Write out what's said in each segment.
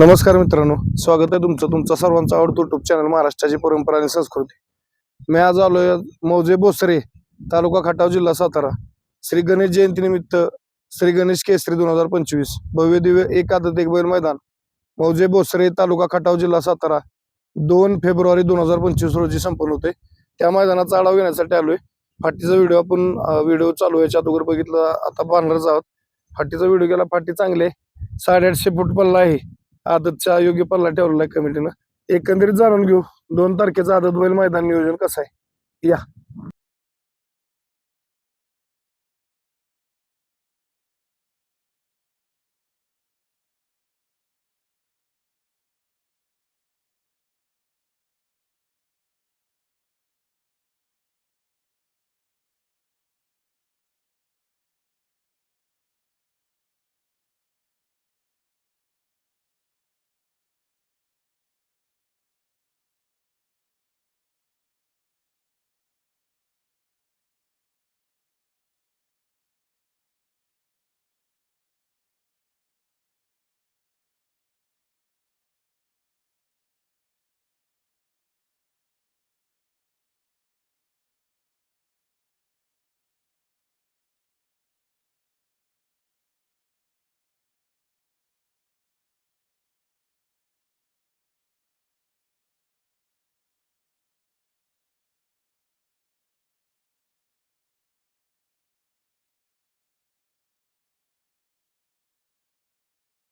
नमस्कार मित्रांनो स्वागत आहे तुमचं तुमचा सर्वांचा आवडतो युट्यूब चॅनल महाराष्ट्राची परंपरा आणि संस्कृती. मी आज आलोय मौजे बोसरे तालुका खटाव जिल्हा सातारा. श्री गणेश जयंती निमित्त श्री गणेश केसरी दोन हजार पंचवीस भव्य दिव्य एक आदत एक बैल मैदान. मौजे बोसरे तालुका खटाव जिल्हा सातारा. दोन फेब्रुवारी दोन हजार पंचवीस रोजी संपन्न होते. त्या मैदानाचा आढावा घेण्यासाठी आलोय. फाटीचा व्हिडिओ आपण व्हिडिओ चालू आहे याच्या अगोदर बघितलं आता पाहणारच आहोत. फाटीचा व्हिडिओ केला फाटी चांगले साडेआठशे फूट पल्ला आहे. आदतच्या योग्य पल्ला ठेवलेला आहे कमिटीनं. एकंदरीत जाणून घेऊ दोन तारखेचं आदत बैल मैदान नियोजन कसं आहे? या.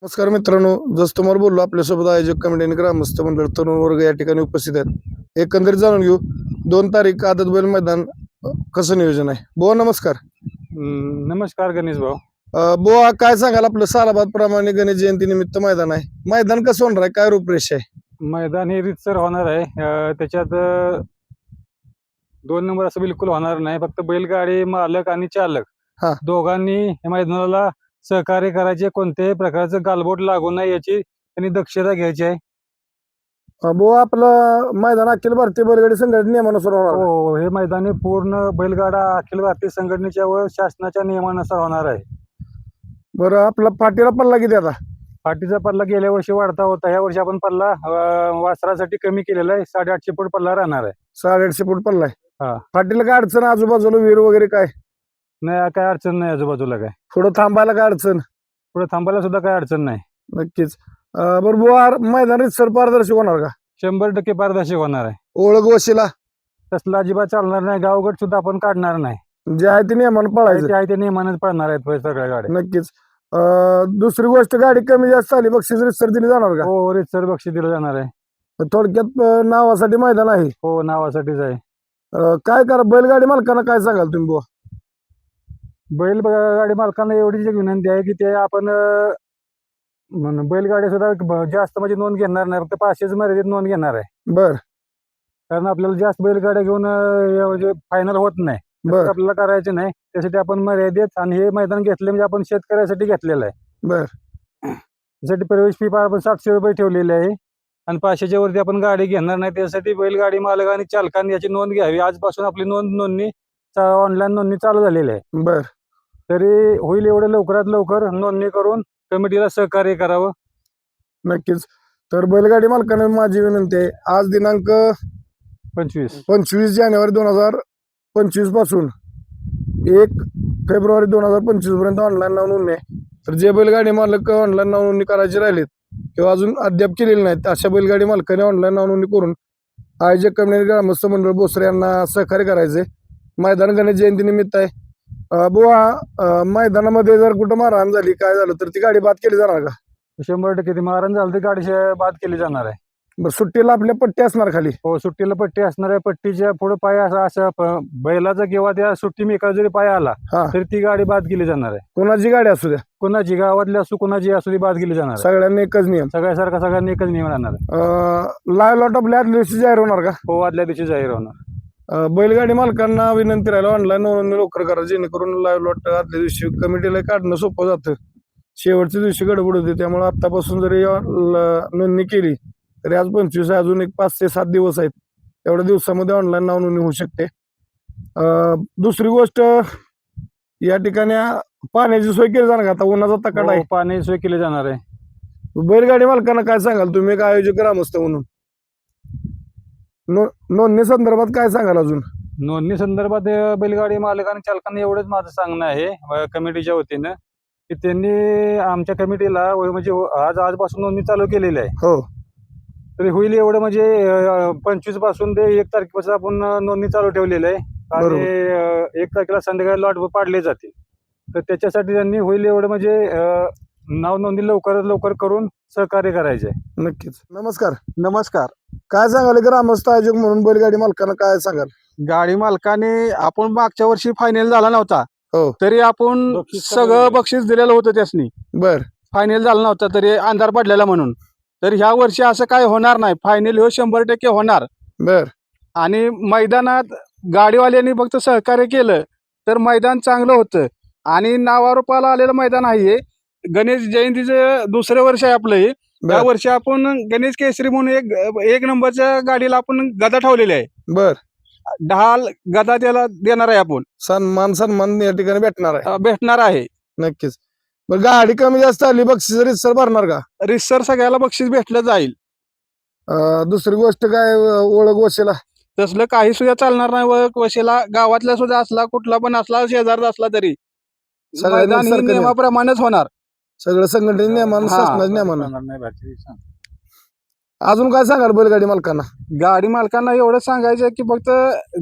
नमस्कार मित्रांनो जस तुम्हाला बोललो आपल्यासोबत आयोजक कमिटी आणि ग्रामस्थ मंडळ तरुण वर्ग या ठिकाणी उपस्थित आहेत. एकंदरीत जाणून घेऊ दोन तारीख आदत बैल मैदान कसं नियोजन आहे? बुवा नमस्कार. नमस्कार गणेश भाऊ. बुवा काय सांगाल? आपलं सालाबाद प्रमाणे गणेश जयंती निमित्त मैदान आहे. मैदान कसं होणार आहे? काय रूपरेषा आहे? मैदान हे रितसर होणार आहे. त्याच्यात दोन नंबर असं बिलकुल होणार नाही. फक्त बैलगाडी मालक आणि चालक. हा. दोघांनी मैदानाला सहकार्य करायचे कोणत्याही प्रकारचं गालबोट लागू नये याची त्यांनी दक्षता घ्यायची आहे. बुवा आपलं मैदान अखिल भारतीय बैलगाडी संघटने नियमानुसार होणार आहे. हो हे मैदान हे पूर्ण बैलगाडा अखिल भारतीय संघटनेच्या व शासनाच्या नियमानुसार होणार आहे. बरं आपला फाटीला पल्ला किती आता? पाठीचा पल्ला गेल्या वर्षी वाढता होता या वर्षी आपण पल्ला अं, वासरासाठी कमी केलेला आहे साडेआठशे फूट पल्ला राहणार आहे. साडेआठशे फूट पल्ला हा. आहे फाटीला काय अडचण आजूबाजूला विहीर वगैरे काय? नाही काय अडचण नाही आजूबाजूला काय. थोडं थांबायला काय अडचण? पुढे थांबायला सुद्धा काय अडचण नाही. नक्कीच. अं, बरं बुवा मैदान सर पारदर्शक होणार का? शंभर टक्के पारदर्शक होणार आहे. ओळख वशिला. तसला अजिबात चालणार नाही गावगट सुद्धा आपण काढणार नाही. जे आहे ते नियमानं पळायचं. ते आहे ते नियमानच पडणार आहेत होय सगळ्या गाड्या. नक्कीच. अं, दुसरी गोष्ट गाडी कमी जास्त झाली बक्षीस रितसर दिली जाणार का? हो रितसर बक्षीस दिलं जाणार आहे. थोडक्यात अं, नावासाठी मैदान आहे. हो नावासाठीच आहे. अं, काय करा बैलगाडी मालकांना काय सांगाल तुम्ही बुवा? बैल गाडी मालकांना एवढीच एक विनंती आहे की ते आपण बैलगाडी सुद्धा जास्त म्हणजे नोंद घेणार नाही. फक्त पाचशेच मर्यादित नोंद घेणार आहे. बर. कारण आपल्याला जास्त बैलगाड्या घेऊन म्हणजे फायनल होत नाही. बर. आपल्याला करायचे नाही. त्यासाठी आपण मर्यादित आणि हे मैदान घेतले म्हणजे आपण शेतकऱ्यासाठी घेतलेलं आहे. बर. त्यासाठी प्रवेश फी आपण सातशे रुपये ठेवलेली आहे. आणि पाचशेच्या वरती आपण गाडी घेणार नाही. त्यासाठी बैलगाडी मालक आणि चालकांनी याची नोंद घ्यावी. आजपासून आपली नोंद नोंदणी ऑनलाईन नोंदणी चालू झालेली आहे. बर. तरी होईल एवढं लवकरात लवकर नोंदणी करून कमिटीला सहकार्य करावं. नक्कीच. तर बैलगाडी मालकांना माझी विनंती आहे आज दिनांक पंचवीस. पंचवीस जानेवारी दोन हजार पंचवीसपासून एक फेब्रुवारी दोन हजार पंचवीसपर्यंत ऑनलाईन नोंदणी आहे. तर जे बैलगाडी मालक ऑनलाईन नोंदणी करायची राहिलेत किंवा अजून अद्याप केलेली नाहीत अशा बैलगाडी मालकाने ऑनलाईन नोंदणी करून आयोजक कमिटी ग्रामस्थ मंडळ बोसरे यांना सहकार्य करायचे मैदान गणेश जयंती निमित्त आहे. बुवा मैदानामध्ये जर कुठं मारहाण झाली काय झालं तर ती गाडी बाद केली जाणार का? शंभर टक्के ती मारण झालं तर गाडी शे- बाद केली जाणार आहे. बरं सुट्टीला आपल्या पट्टी असणार खाली? हो सुट्टीला पट्टी असणार आहे पट्टीच्या पुढे पाय असा असा प- बैलाचा किंवा त्या सुट्टी मेका जरी पाय आला हा. तरी ती गाडी बाद केली जाणार आहे. कोणाची गाडी असू द्या? कोणाची गावातली असू कोणाची असू ती बाद केली जाणार आहे. सगळ्यांनी एकच नियम. सगळ्यासारखा सगळ्यांनी एकच नियम राहणार आहे. लाईव्ह लॉट आपल्या आदल्या दिवशी जाहीर होणार का? हो आदल्या दिवशी जाहीर होणार. बैलगाडी मालकांना विनंती राहिला ऑनलाईन नोंदणी लवकर करा जेणेकरून लाईव्ह लॉट आदल्या दिवशी कमिटीला काढणं सोपं जातं. शेवटच्या दिवशी गडबड होते त्यामुळे आतापासून जरी नोंदणी केली तरी आज पंचवीस आहे अजून एक पाच ते सात दिवस आहेत. एवढ्या दिवसामध्ये ऑनलाईन नाव नोंदणी होऊ शकते. अं, दुसरी गोष्ट या ठिकाणी पाण्याची सोय केली जाणार का? आता उन्हाचा तकाडा आहे. हो, पाणी सोय केली जाणार आहे. बैलगाडी मालकांना काय सांगाल? तुम्ही एक आयोजक ग्रामस्थ म्हणून. नो- नोंदणी संदर्भात काय सांगाल अजून? नोंदणी संदर्भात अ, बैलगाडी मालक आणि चालकांना एवढंच माझं सांगणं आहे अ, कमिटीच्या वतीनं की त्यांनी आमच्या कमिटीला व म्हणजे आज आजपासून नोंदणी चालू केलेली आहे. हो. तरी होईल एवढं म्हणजे पंचवीसपासून ते एक तारखेपासून आपण अ, नोंदणी चालू ठेवलेली आहे. आणि अ, एक तारखेला संध्याकाळी लॉट पाडले जातील. तर त्याच्यासाठी त्यांनी होईल एवढं म्हणजे अ, नाव नोंदणी लवकरात लवकर करून सहकार्य करायचे. नक्कीच. नमस्कार. नमस्कार. काय सांगाल? ग्रामस्थ आयोजक म्हणून बैलगाडी मालकांना काय सांगाल? गाडी मालकाने आपण मागच्या वर्षी फायनल झाला नव्हता. हो. तरी आपण बक्षीस सगळं. बक्षीस दिलेलं होतं त्यासनी. बर. फायनल झाला नव्हता तरी अंधार पडलेला म्हणून. तर ह्या वर्षी असं काय होणार नाही. फायनल हो शंभर टक्के होणार. बर. आणि मैदानात गाडीवाल्यांनी फक्त सहकार्य केलं तर मैदान चांगलं होतं. आणि नावारूपाला आलेलं मैदान आहे गणेश जयंतीचं दुसरं वर्ष आहे आपलं हे. या बर वर्षी आपण गणेश केसरी म्हणून एक एक नंबरच्या गाडीला आपण गदा ठेवलेली आहे. बर. ढाल गदा त्याला देणार आहे आपण. सन्मान सन्मान या ठिकाणी भेटणार आहे. अ, भेटणार आहे. नक्कीच. बरं गाडी कमी जास्त आली बक्षीस रितसर भरणार का? रिसर सगळ्याला बक्षीस भेटलं जाईल. अं, दुसरी गोष्ट काय अं, ओळख वशेला? तसलं काही सुद्धा चालणार नाही व- वशीला. गावातला सुद्धा असला कुठला पण असला शेजारचा असला तरी. सगळ्यांनी मैदान हे सरकारी- नियमाप्रमाणेच होणार. सगळं हा. शासनाच्या नाही बाकी सांग. अजून काय सांगाल बैलगाडी मालकांना? गाडी मालकांना एवढं सांगायचं की फक्त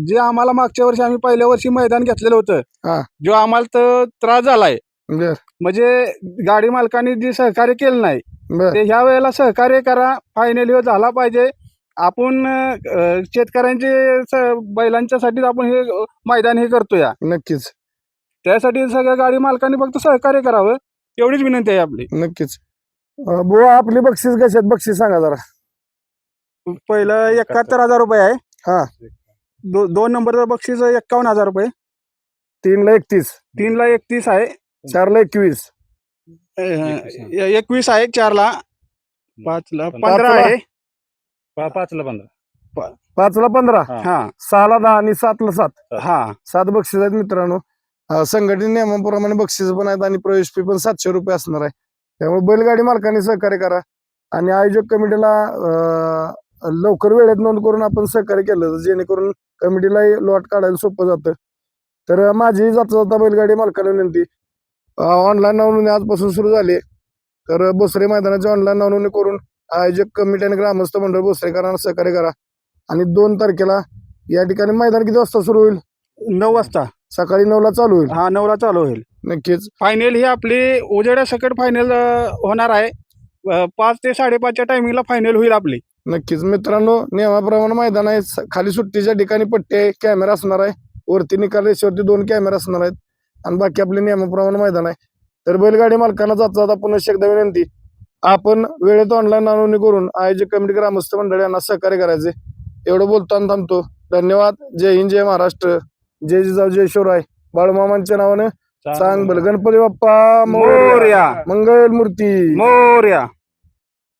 जे आम्हाला मागच्या वर्षी आम्ही पहिल्या वर्षी मैदान घेतलेलं हा. होतं जो आम्हाला तर त्रास झालाय. बर. म्हणजे गाडी मालकांनी जे सहकार्य केलं नाही बर. ते ह्या वेळेला सहकार्य करा फायनल ह्यो झाला पाहिजे. आपण अं, शेतकऱ्यांचे स- बैलांच्यासाठीच आपण हे मैदान हे करतो या नक्कीच. त्यासाठी सगळ्या गाडी मालकांनी फक्त सहकार्य करावं. एवढीच विनंती आहे आपली. नक्कीच. अं, बुवा आपली बक्षीस कशी आहेत? बक्षीस सांगा जरा. पहिलं एकाहत्तर हजार रुपये आहे. हा. दो, दोन नंबरचं बक्षीस एक्कावन्न हजार रुपये. तीन ला एकतीस. तीनला एकतीस आहे. चार ला एकवीस. अं, एकवीस आहे चारला. पाचला पंधरा पाचला? आहे. पा- पाचला पंधरा. पाच ला पंधरा. हा. हा सहा ला दहा आणि सात ला सात. हा. सात बक्षीस आहेत मित्रांनो. संघटने नियमाप्रमाणे बक्षीस पण आहेत आणि प्रवेश फी पण सातशे रुपये असणार आहे. त्यामुळे बैलगाडी मालकांनी सहकार्य करा आणि आयोजक कमिटीला लवकर वेळेत नोंद करून आपण सहकार्य केलं जेणेकरून कमिटीला लॉट काढायला सोपं जातं. तर माझी जाता जाता बैलगाडी मालकाला विनंती ऑनलाईन नोंदणी आजपासून सुरू झाली तर बोसरे मैदानाची ऑनलाईन नोंदणी करून आयोजक कमिटी आणि ग्रामस्थ मंडळ बोसरेकरांना सहकार्य करा. आणि दोन तारखेला या ठिकाणी मैदान किती वाजता सुरू होईल? नऊ वाजता. सकाळी नऊला चालू होईल. हा नऊला चालू होईल. नक्कीच. फायनल ही आपली उजेड्या सकट फायनल होणार आहे. अं, पाच ते साडेपाचच्या टायमिंगला फायनल होईल आपली. नक्कीच. मित्रांनो नियमाप्रमाणे मैदान आहे. स- खाली सुट्टीच्या ठिकाणी पट्टी आहे कॅमेरा असणार आहे. वरती निकाल रेषेवरती दोन कॅमेरा असणार आहेत. आणि बाकी आपले नियमाप्रमाणे मैदान आहे. तर बैलगाडी मालकांना जाता जाता पुन्हा एकदा विनंती. आपण वेळेत ऑनलाईन नोंदणी करून आयोजक कमिटी ग्रामस्थ मंडळ यांना सहकार्य करायचे. एवढं बोलतो आणि थांबतो. धन्यवाद. जय हिंद जय महाराष्ट्र. जय जिजाऊ जय शिवराय. बाळूमामांच्या नावानं सांग बल गणपती बाप्पा मोरया. मोर्या. मंगल मूर्ती मोर्या.